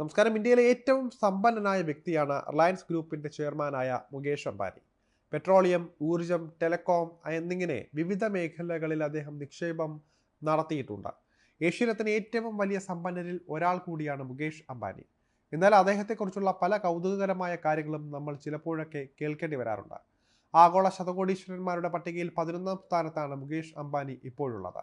നമസ്കാരം. ഇന്ത്യയിലെ ഏറ്റവും സമ്പന്നനായ വ്യക്തിയാണ് റിലയൻസ് ഗ്രൂപ്പിന്റെ ചെയർമാനായ മുകേഷ് അംബാനി. പെട്രോളിയം ഊർജം ടെലികോം എന്നിങ്ങനെ വിവിധ മേഖലകളിൽ അദ്ദേഹം നിക്ഷേപം നടത്തിയിട്ടുണ്ട്. ഏഷ്യയിലെ ഏറ്റവും വലിയ സമ്പന്നരിൽ ഒരാൾ കൂടിയാണ് മുകേഷ് അംബാനി. എന്നാൽ അദ്ദേഹത്തെക്കുറിച്ചുള്ള പല കൗതുകകരമായ കാര്യങ്ങളും നമ്മൾ ചിലപ്പോഴൊക്കെ കേൾക്കേണ്ടി വരാറുണ്ട്. ആഗോള ശതകോടീശ്വരന്മാരുടെ പട്ടികയിൽ പതിനൊന്നാം സ്ഥാനത്താണ് മുകേഷ് അംബാനി ഇപ്പോഴുള്ളത്.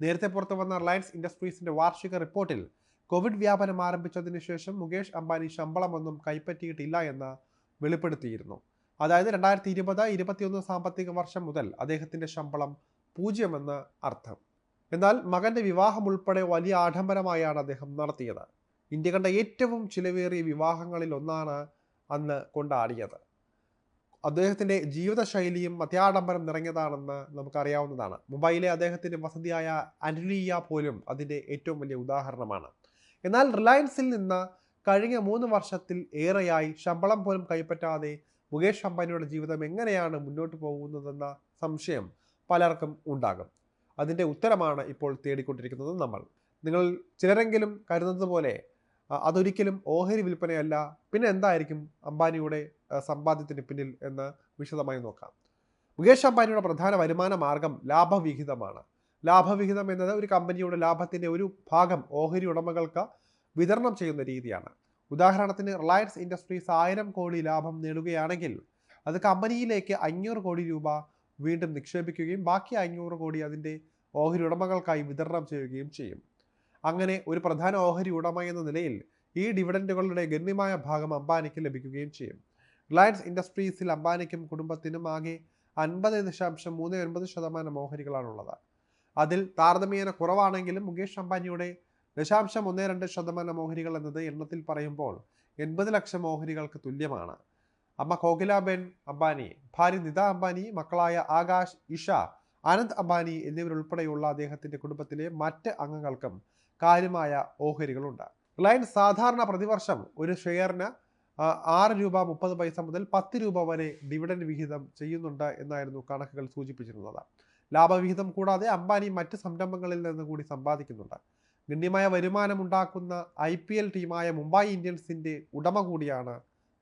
നേരത്തെ പുറത്തു വന്ന റിലയൻസ് ഇൻഡസ്ട്രീസിന്റെ വാർഷിക റിപ്പോർട്ടിൽ കോവിഡ് വ്യാപനം ആരംഭിച്ചതിന് ശേഷം മുകേഷ് അംബാനി ശമ്പളമൊന്നും കൈപ്പറ്റിയിട്ടില്ല എന്ന് വെളിപ്പെടുത്തിയിരുന്നു. അതായത് രണ്ടായിരത്തി ഇരുപത് ഇരുപത്തിയൊന്ന് സാമ്പത്തിക വർഷം മുതൽ അദ്ദേഹത്തിന്റെ ശമ്പളം പൂജ്യമെന്ന് അർത്ഥം. എന്നാൽ മകന്റെ വിവാഹം ഉൾപ്പെടെ വലിയ ആഡംബരമായാണ് അദ്ദേഹം നടത്തിയത്. ഇന്ത്യ കണ്ട ഏറ്റവും ചിലവേറിയ വിവാഹങ്ങളിൽ ഒന്നാണ് അന്ന് കൊണ്ടാടിയത്. അദ്ദേഹത്തിന്റെ ജീവിതശൈലിയും അത്യാഡംബരം നിറഞ്ഞതാണെന്ന് നമുക്കറിയാവുന്നതാണ്. മുംബൈയിലെ അദ്ദേഹത്തിന്റെ വസതിയായ അൻലിയ പോലും അതിന്റെ ഏറ്റവും വലിയ ഉദാഹരണമാണ്. എന്നാൽ റിലയൻസിൽ നിന്ന് കഴിഞ്ഞ മൂന്ന് വർഷത്തിൽ ഏറെയായി ശമ്പളം പോലും കൈപ്പറ്റാതെ മുകേഷ് അംബാനിയുടെ ജീവിതം എങ്ങനെയാണ് മുന്നോട്ട് പോകുന്നതെന്ന സംശയം പലർക്കും ഉണ്ടാകും. അതിന്റെ ഉത്തരമാണ് ഇപ്പോൾ തേടിക്കൊണ്ടിരിക്കുന്നത് നമ്മൾ. നിങ്ങൾ ചിലരെങ്കിലും കരുതുന്നത് പോലെ അതൊരിക്കലും ഓഹരി വിൽപ്പനയല്ല പിന്നെ എന്തായിരിക്കും അംബാനിയുടെ സമ്പാദ്യത്തിന് പിന്നിൽ എന്ന് വിശദമായി നോക്കാം. മുകേഷ് അംബാനിയുടെ പ്രധാന വരുമാന മാർഗം ലാഭവിഹിതമാണ്. ലാഭവിഹിതം എന്നത് ഒരു കമ്പനിയുടെ ലാഭത്തിന്റെ ഒരു ഭാഗം ഓഹരി ഉടമകൾക്ക് വിതരണം ചെയ്യുന്ന രീതിയാണ്. ഉദാഹരണത്തിന് റിലയൻസ് ഇൻഡസ്ട്രീസ് ആയിരം കോടി ലാഭം നേടുകയാണെങ്കിൽ അത് കമ്പനിയിലേക്ക് അഞ്ഞൂറ് കോടി രൂപ വീണ്ടും നിക്ഷേപിക്കുകയും ബാക്കി അഞ്ഞൂറ് കോടി അതിന്റെ ഓഹരി ഉടമകൾക്കായി വിതരണം ചെയ്യുകയും ചെയ്യും. അങ്ങനെ ഒരു പ്രധാന ഓഹരി ഉടമ എന്ന നിലയിൽ ഈ ഡിവിഡൻഡുകളുടെ ഗണ്യമായ ഭാഗം അംബാനിക്ക് ലഭിക്കുകയും ചെയ്യും. റിലയൻസ് ഇൻഡസ്ട്രീസിൽ അംബാനിക്കും കുടുംബത്തിനും ആകെ അൻപത് ദശാംശം മൂന്ന് ഒൻപത് ശതമാനം ഓഹരികളാണുള്ളത്. അതിൽ താരതമ്യേന കുറവാണെങ്കിലും മുകേഷ് അംബാനിയുടെ ദശാംശം ഒന്ന് രണ്ട് ശതമാനം ഓഹരികൾ എന്നത് എണ്ണത്തിൽ പറയുമ്പോൾ എൺപത് ലക്ഷം ഓഹരികൾക്ക് തുല്യമാണ്. അമ്മ കോകിലാബെൻ അംബാനി ഭാര്യ നിത അംബാനി മക്കളായ ആകാശ് ഇഷ ആനന്ദ് അംബാനി എന്നിവരുൾപ്പെടെയുള്ള അദ്ദേഹത്തിന്റെ കുടുംബത്തിലെ മറ്റ് അംഗങ്ങൾക്കും കാര്യമായ ഓഹരികളുണ്ട്. റിലയൻസ് സാധാരണ പ്രതിവർഷം ഒരു ഷെയറിന് ആറ് രൂപ മുപ്പത് പൈസ മുതൽ പത്ത് രൂപ വരെ ഡിവിഡൻഡ് വിഹിതം ചെയ്യുന്നുണ്ട് എന്നായിരുന്നു കണക്കുകൾ സൂചിപ്പിച്ചിരുന്നത്. ലാഭവിഹിതം കൂടാതെ അംബാനി മറ്റ് സംരംഭങ്ങളിൽ നിന്ന് കൂടി സമ്പാദിക്കുന്നുണ്ട്. ഗണ്യമായ വരുമാനം ഉണ്ടാക്കുന്ന ഐ പി എൽ ടീമായ മുംബൈ ഇന്ത്യൻസിന്റെ ഉടമ കൂടിയാണ്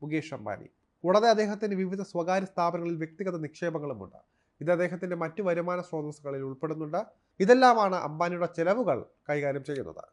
മുകേഷ് അംബാനി. കൂടാതെ അദ്ദേഹത്തിന് വിവിധ സ്വകാര്യ സ്ഥാപനങ്ങളിൽ വ്യക്തിഗത നിക്ഷേപങ്ങളുമുണ്ട്. ഇത് അദ്ദേഹത്തിന്റെ മറ്റു വരുമാന സ്രോതസ്സുകളിൽ ഉൾപ്പെടുന്നുണ്ട്. ഇതെല്ലാമാണ് അംബാനിയുടെ ചെലവുകൾ കൈകാര്യം ചെയ്യുന്നത്.